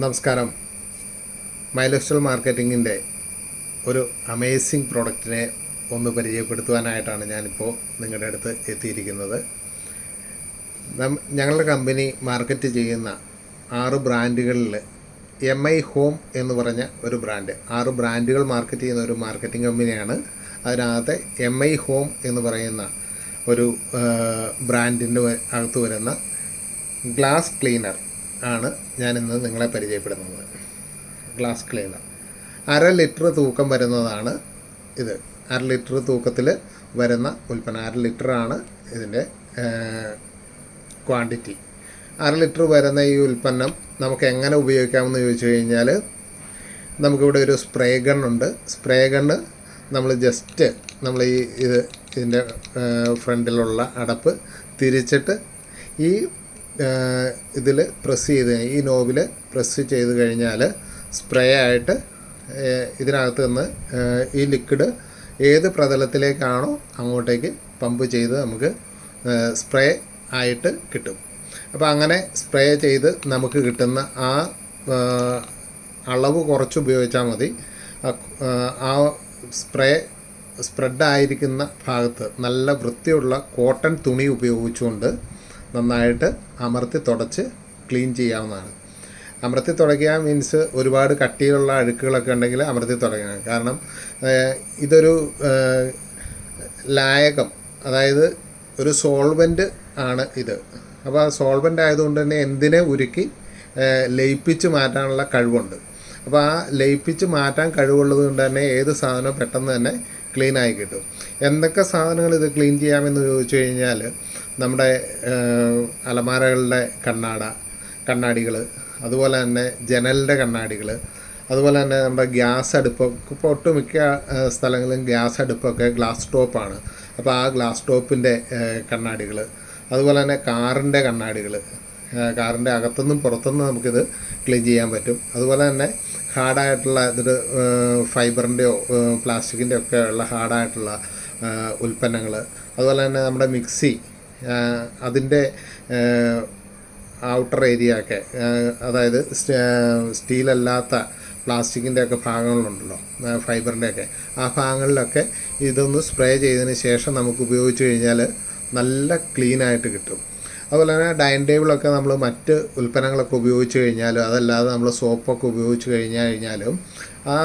നമസ്കാരം. മൈലസ്റ്റൽ മാർക്കറ്റിങ്ങിന്റെ ഒരു അമേസിങ് പ്രോഡക്റ്റിനെ ഒന്ന് പരിചയപ്പെടുത്തുവാനായിട്ടാണ് ഞാനിപ്പോൾ നിങ്ങളുടെ അടുത്ത് എത്തിയിരിക്കുന്നത്. ഞങ്ങളുടെ കമ്പനി മാർക്കറ്റ് ചെയ്യുന്ന ആറ് ബ്രാൻഡുകളിൽ എം ഐ ഹോം എന്ന് പറഞ്ഞ ഒരു ബ്രാൻഡ് ആറ് ബ്രാൻഡുകൾ മാർക്കറ്റ് ചെയ്യുന്ന ഒരു മാർക്കറ്റിംഗ് കമ്പനിയാണ്. അതിനകത്തെ എം ഐ ഹോം എന്ന് പറയുന്ന ഒരു ബ്രാൻഡിന്റെ അകത്ത് വരുന്ന ഗ്ലാസ് ക്ലീനർ ആണ് ഞാനിന്ന് നിങ്ങളെ പരിചയപ്പെടുന്നത്. Glass cleaner. അര ലിറ്റർ തൂക്കം വരുന്നതാണ് ഇത്. അര ലിറ്റർ തൂക്കത്തിൽ വരുന്ന ഉൽപ്പന്നം. അര ലിറ്ററാണ് ഇതിന്റെ ക്വാണ്ടിറ്റി. അര ലിറ്റർ വരുന്ന ഈ ഉൽപ്പന്നം നമുക്ക് എങ്ങനെ ഉപയോഗിക്കാമെന്ന് ചോദിച്ചു കഴിഞ്ഞാൽ നമുക്കിവിടെ ഒരു സ്പ്രേ ഗണ്ണുണ്ട് സ്പ്രേ ഗണ്ണ് നമ്മൾ ജസ്റ്റ് നമ്മൾ ഈ ഇത് ഇതിന്റെ ഫ്രണ്ടിലുള്ള അടപ്പ് തിരിച്ചിട്ട് ഈ ഇതിൽ പ്രസ് ചെയ്ത് ഈ നോബിൽ പ്രസ് ചെയ്ത് കഴിഞ്ഞാൽ സ്പ്രേ ആയിട്ട് ഇതിനകത്ത് നിന്ന് ഈ ലിക്വിഡ് ഏത് പ്രതലത്തിലേക്കാണോ അങ്ങോട്ടേക്ക് പമ്പ് ചെയ്ത് നമുക്ക് സ്പ്രേ ആയിട്ട് കിട്ടും. അപ്പോൾ അങ്ങനെ സ്പ്രേ ചെയ്ത് നമുക്ക് കിട്ടുന്ന ആ അളവ് കുറച്ച് ഉപയോഗിച്ചാൽ മതി. ആ സ്പ്രേ സ്പ്രെഡായിരിക്കുന്ന ഭാഗത്ത് നല്ല വൃത്തിയുള്ള കോട്ടൺ തുണി ഉപയോഗിച്ചുകൊണ്ട് നന്നായിട്ട് അമർത്തി തുടച്ച് ക്ലീൻ ചെയ്യാവുന്നതാണ്. അമർത്തി തുടയ്ക്കുക മീൻസ് ഒരുപാട് കട്ടിയുള്ള അഴുക്കുകളൊക്കെ ഉണ്ടെങ്കിൽ അമർത്തി തുടയ്ക്കണം. കാരണം ഇതൊരു ലായകം അതായത് ഒരു സോൾവെന്റ് ആണ് ഇത്. അപ്പോൾ ആ സോൾവെന്റ് ആയതുകൊണ്ട് തന്നെ എന്തിനെ ഉരുക്കി ലയിപ്പിച്ച് മാറ്റാനുള്ള കഴിവുണ്ട്. അപ്പോൾ ആ ലയിപ്പിച്ച് മാറ്റാൻ കഴിവുള്ളത് കൊണ്ട് തന്നെ ഏത് സാധനവും പെട്ടെന്ന് തന്നെ ക്ലീൻ ആയി കിട്ടും. എന്തൊക്കെ സാധനങ്ങൾ ഇത് ക്ലീൻ ചെയ്യാമെന്ന് ചോദിച്ചു കഴിഞ്ഞാൽ നമ്മുടെ അലമാരകളുടെ കണ്ണാട കണ്ണാടികൾ അതുപോലെ തന്നെ ജനലിന്റെ കണ്ണാടികൾ അതുപോലെ തന്നെ നമ്മുടെ ഗ്യാസ് അടുപ്പ് ഇപ്പോൾ ഒട്ടുമിക്ക സ്ഥലങ്ങളിലും ഗ്യാസ് അടുപ്പൊക്കെ ഗ്ലാസ് ടോപ്പാണ് അപ്പോൾ ആ ഗ്ലാസ് ടോപ്പിന്റെ കണ്ണാടികൾ അതുപോലെ തന്നെ കാറിന്റെ കണ്ണാടികൾ കാറിന്റെ അകത്തുനിന്നും പുറത്തുനിന്നും നമുക്കിത് ക്ലീൻ ചെയ്യാൻ പറ്റും. അതുപോലെ തന്നെ ഹാർഡായിട്ടുള്ള ഇതൊരു ഫൈബറിന്റെയോ പ്ലാസ്റ്റിക്കിന്റെ ഒക്കെ ഉള്ള ഹാർഡായിട്ടുള്ള ഉൽപ്പന്നങ്ങൾ അതുപോലെ തന്നെ നമ്മുടെ മിക്സി അതിന്റെ ഔട്ടർ ഏരിയ ഒക്കെ അതായത് സ്റ്റീലല്ലാത്ത പ്ലാസ്റ്റിക്കിന്റെ ഒക്കെ ഭാഗങ്ങളുണ്ടല്ലോ ഫൈബറിന്റെ ഒക്കെ ആ ഭാഗങ്ങളിലൊക്കെ ഇതൊന്ന് സ്പ്രേ ചെയ്തതിന് ശേഷം നമുക്ക് ഉപയോഗിച്ച് കഴിഞ്ഞാൽ നല്ല ക്ലീനായിട്ട് കിട്ടും. അതുപോലെ തന്നെ ഡൈനിങ് ടേബിളൊക്കെ നമ്മൾ മറ്റ് ഉൽപ്പന്നങ്ങളൊക്കെ ഉപയോഗിച്ച് കഴിഞ്ഞാലും അതല്ലാതെ നമ്മൾ സോപ്പൊക്കെ ഉപയോഗിച്ച് കഴിഞ്ഞാൽ കഴിഞ്ഞാലും ആ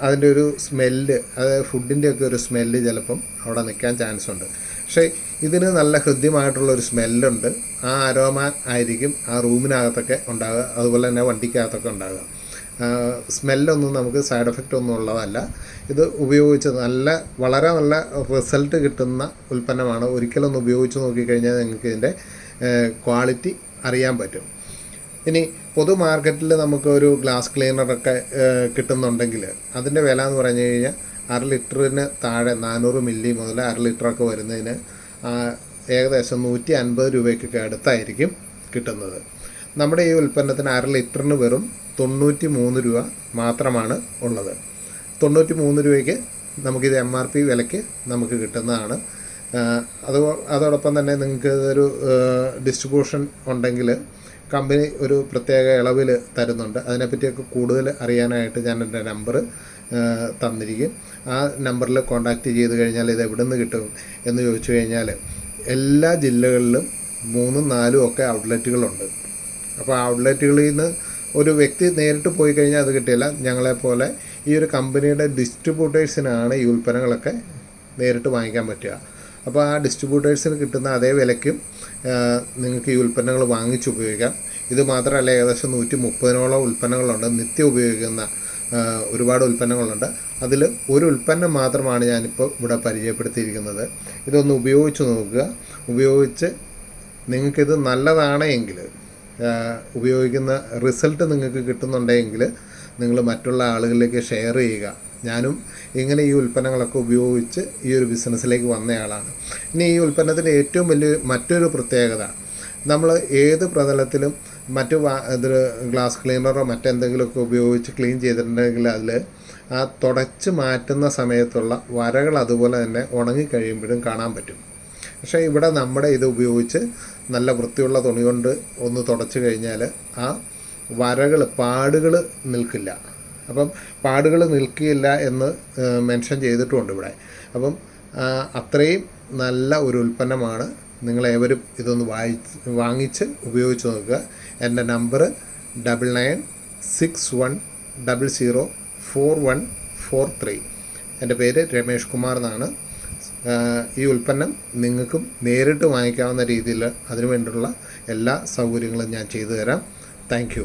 അതിന്റെ ഒരു സ്മെല്ല് അതായത് ഫുഡിന്റെ ഒക്കെ ഒരു സ്മെല്ല് ചിലപ്പം അവിടെ നിൽക്കാൻ ചാൻസ് ഉണ്ട്. പക്ഷേ ഇതിന് നല്ല ഹൃദ്യമായിട്ടുള്ള ഒരു സ്മെല്ലുണ്ട്. ആ അരോമ ആയിരിക്കും ആ റൂമിനകത്തൊക്കെ ഉണ്ടാകുക അതുപോലെ തന്നെ വണ്ടിക്കകത്തൊക്കെ ഉണ്ടാകുക സ്മെല്ലൊന്നും നമുക്ക് സൈഡ് എഫക്റ്റ് ഒന്നും ഉള്ളതല്ല. ഇത് ഉപയോഗിച്ച് നല്ല വളരെ നല്ല റിസൾട്ട് കിട്ടുന്ന ഉൽപ്പന്നമാണ്. ഒരിക്കലൊന്ന് ഉപയോഗിച്ച് നോക്കിക്കഴിഞ്ഞാൽ നിങ്ങൾക്ക് ഇതിന്റെ ക്വാളിറ്റി അറിയാൻ പറ്റും. ഇനി പൊതു മാർക്കറ്റിൽ നമുക്ക് ഒരു ഗ്ലാസ് ക്ലീനറൊക്കെ കിട്ടുന്നുണ്ടെങ്കിൽ അതിന്റെ വില എന്ന് പറഞ്ഞു കഴിഞ്ഞാൽ അര ലിറ്ററിന് താഴെ നാനൂറ് മില്ലി മുതൽ അര ലിറ്ററൊക്കെ വരുന്നതിന് ഏകദേശം നൂറ്റി അൻപത് രൂപയ്ക്കൊക്കെ അടുത്തായിരിക്കും കിട്ടുന്നത്. നമ്മുടെ ഈ ഉൽപ്പന്നത്തിന് അര ലിറ്ററിന് വെറും തൊണ്ണൂറ്റി മൂന്ന് രൂപ മാത്രമാണ് ഉള്ളത്. തൊണ്ണൂറ്റി മൂന്ന് രൂപയ്ക്ക് നമുക്കിത് എം ആർ പി വിലയ്ക്ക് നമുക്ക് കിട്ടുന്നതാണ്. അത് അതോടൊപ്പം തന്നെ നിങ്ങൾക്ക് ഒരു ഡിസ്ട്രിബ്യൂഷൻ ഉണ്ടെങ്കിൽ കമ്പനി ഒരു പ്രത്യേക ഇളവിൽ തരുന്നുണ്ട്. അതിനെപ്പറ്റിയൊക്കെ കൂടുതൽ അറിയാനായിട്ട് ഞാൻ എന്റെ നമ്പർ തന്നിരിക്കും. ആ നമ്പറിൽ കോൺടാക്റ്റ് ചെയ്ത് കഴിഞ്ഞാൽ ഇത് എവിടെ നിന്ന് കിട്ടും എന്ന് ചോദിച്ചു കഴിഞ്ഞാൽ എല്ലാ ജില്ലകളിലും മൂന്നും നാലും ഒക്കെ ഔട്ട്ലെറ്റുകളുണ്ട് അപ്പോൾ ആ ഔട്ട്ലെറ്റുകളിൽ നിന്ന് ഒരു വ്യക്തി നേരിട്ട് പോയി കഴിഞ്ഞാൽ അത് കിട്ടിയില്ല ഞങ്ങളെപ്പോലെ ഈ ഒരു കമ്പനിയുടെ ഡിസ്ട്രിബ്യൂട്ടേഴ്സിനാണ് ഈ ഉൽപ്പന്നങ്ങളൊക്കെ നേരിട്ട് വാങ്ങിക്കാൻ പറ്റുക. അപ്പോൾ ആ ഡിസ്ട്രിബ്യൂട്ടേഴ്സിന് കിട്ടുന്ന അതേ വിലയ്ക്കും നിങ്ങൾക്ക് ഈ ഉൽപ്പന്നങ്ങൾ വാങ്ങിച്ച് ഉപയോഗിക്കാം. ഇത് മാത്രമല്ല ഏകദേശം നൂറ്റി മുപ്പതിനോളം ഉൽപ്പന്നങ്ങളുണ്ട്. നിത്യം ഉപയോഗിക്കുന്ന ഒരുപാട് ഉൽപ്പന്നങ്ങളുണ്ട്. അതിൽ ഒരു ഉൽപ്പന്നം മാത്രമാണ് ഞാനിപ്പോൾ ഇവിടെ പരിചയപ്പെടുത്തിയിരിക്കുന്നത്. ഇതൊന്ന് ഉപയോഗിച്ച് നോക്കുക. ഉപയോഗിച്ച് നിങ്ങൾക്കിത് നല്ലതാണ് എങ്കിൽ ഉപയോഗിക്കുന്ന റിസൾട്ട് നിങ്ങൾക്ക് കിട്ടുന്നുണ്ടെങ്കിൽ നിങ്ങൾ മറ്റുള്ള ആളുകളിലേക്ക് ഷെയർ ചെയ്യുക. ഞാനും ഇങ്ങനെ ഈ ഉൽപ്പന്നങ്ങളൊക്കെ ഉപയോഗിച്ച് ഈ ഒരു ബിസിനസ്സിലേക്ക് വന്നയാളാണ്. ഇനി ഈ ഉൽപ്പന്നത്തിന്റെ ഏറ്റവും വലിയ മറ്റൊരു പ്രത്യേകത നമ്മൾ ഏത് പ്രതലത്തിലും മറ്റു ഇത് ഗ്ലാസ് ക്ലീനറോ മറ്റെന്തെങ്കിലുമൊക്കെ ഉപയോഗിച്ച് ക്ലീൻ ചെയ്തിട്ടുണ്ടെങ്കിൽ അതിൽ ആ തുടച്ച് മാറ്റുന്ന സമയത്തുള്ള വരകൾ അതുപോലെ തന്നെ ഉണങ്ങി കഴിയുമ്പോഴും കാണാൻ പറ്റും. പക്ഷേ ഇവിടെ നമ്മുടെ ഇത് ഉപയോഗിച്ച് നല്ല വൃത്തിയുള്ള തുണി കൊണ്ട് ഒന്ന് തുടച്ച് കഴിഞ്ഞാൽ ആ വരകൾ പാടുകൾ നിൽക്കില്ല. അപ്പം പാടുകൾ നിൽക്കില്ല എന്ന് മെൻഷൻ ചെയ്തിട്ടുമുണ്ട് ഇവിടെ. അപ്പം അത്രയും നല്ല ഒരു ഉൽപ്പന്നമാണ് നിങ്ങളേവരും ഇതൊന്ന് വായിച്ച് വാങ്ങിച്ച് ഉപയോഗിച്ച് നോക്കുക. എന്റെ number double nine six one double zero four one four three എന്റെ പേര് രമേഷ് കുമാർ എന്നാണ്. ഈ ഉൽപ്പന്നം നിങ്ങൾക്കും നേരിട്ട് വാങ്ങിക്കാവുന്ന രീതിയിൽ അതിനു വേണ്ടിയുള്ള എല്ലാ സൗകര്യങ്ങളും ഞാൻ ചെയ്തു തരാം. താങ്ക്